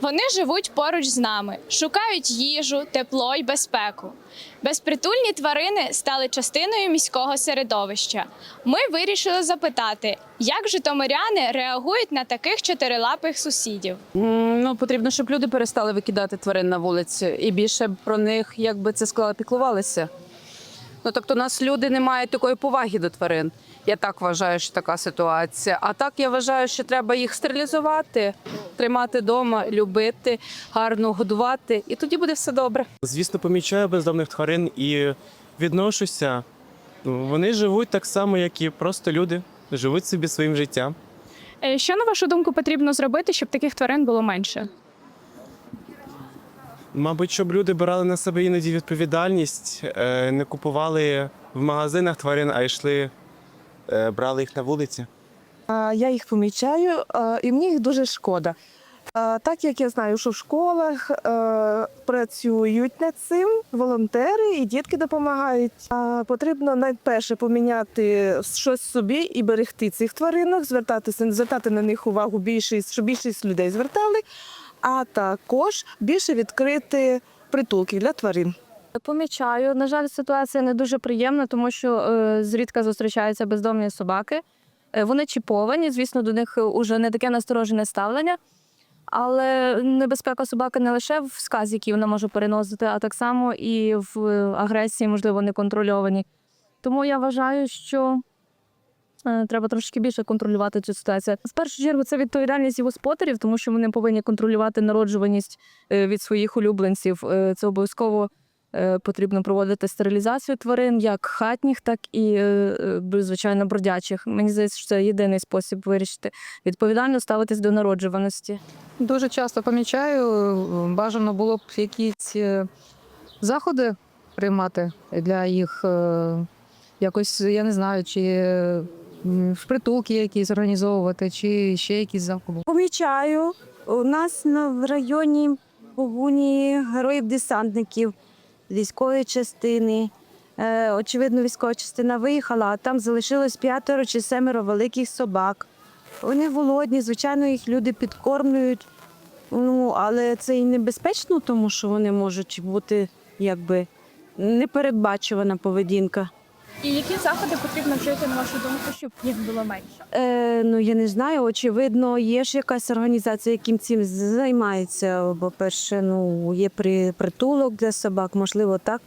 Вони живуть поруч з нами, шукають їжу, тепло й безпеку. Безпритульні тварини стали частиною міського середовища. Ми вирішили запитати, як житомиряни реагують на таких чотирилапих сусідів. Ну, потрібно, щоб люди перестали викидати тварин на вулиці і більше про них, як би це сказала, піклувалися. Ну, тобто, у нас люди не мають такої поваги до тварин. Я так вважаю, що така ситуація. А так я вважаю, що треба їх стерилізувати, тримати вдома, любити, гарно годувати, і тоді буде все добре. Звісно, помічаю бездомних тварин і відношуся. Вони живуть так само, як і просто люди, живуть собі своїм життям. Е, Що на вашу думку потрібно зробити, щоб таких тварин було менше? Мабуть, щоб люди брали на себе іноді відповідальність, е, не купували в магазинах тварин, а йшли, е, брали їх на вулиці. Я їх помічаю, і мені їх дуже шкода. Так як я знаю, що в школах е, працюють над цим волонтери і дітки допомагають. Потрібно найперше поміняти щось собі і берегти цих тваринок, звертатися, звертати на них увагу більшість, щоб більшість людей звертали, а також більше відкрити притулки для тварин. Помічаю. На жаль, ситуація не дуже приємна, тому що е, зрідка зустрічаються бездомні собаки. Е, вони чіповані, звісно, до них уже не таке насторожене ставлення. Але небезпека собаки не лише в сказі, які вона може переносити, а так само і в агресії, можливо, неконтрольованій. Тому я вважаю, що е, треба трошки більше контролювати цю ситуацію. В першу чергу це відповідальність і господарів, тому що вони повинні контролювати народжуваність е, від своїх улюбленців. Е, Це обов'язково е, потрібно проводити стерилізацію тварин, як хатніх, так і е, е, звичайно бродячих. Мені здається, що це єдиний спосіб вирішити відповідально ставитись до народжуваності. Дуже часто помічаю, бажано було б якісь е, заходи приймати для їх е, якось, я не знаю, чи е, притулки якісь організовувати, чи ще якісь заходи. Помічаю. У нас в районі погуні героїв-десантників військової частини. Е, очевидно, військова частина виїхала, а там залишилось п'ятеро чи семеро великих собак. Вони голодні, звичайно, їх люди підкормлюють. Ну, але це і небезпечно, тому що вони можуть бути якби непередбачувана поведінка. І які заходи потрібно вжити, на вашу думку, щоб їх було менше? Е, ну я не знаю. Очевидно, є ж якась організація, яким цим займається. Бо перше, ну є при притулок для собак, можливо, так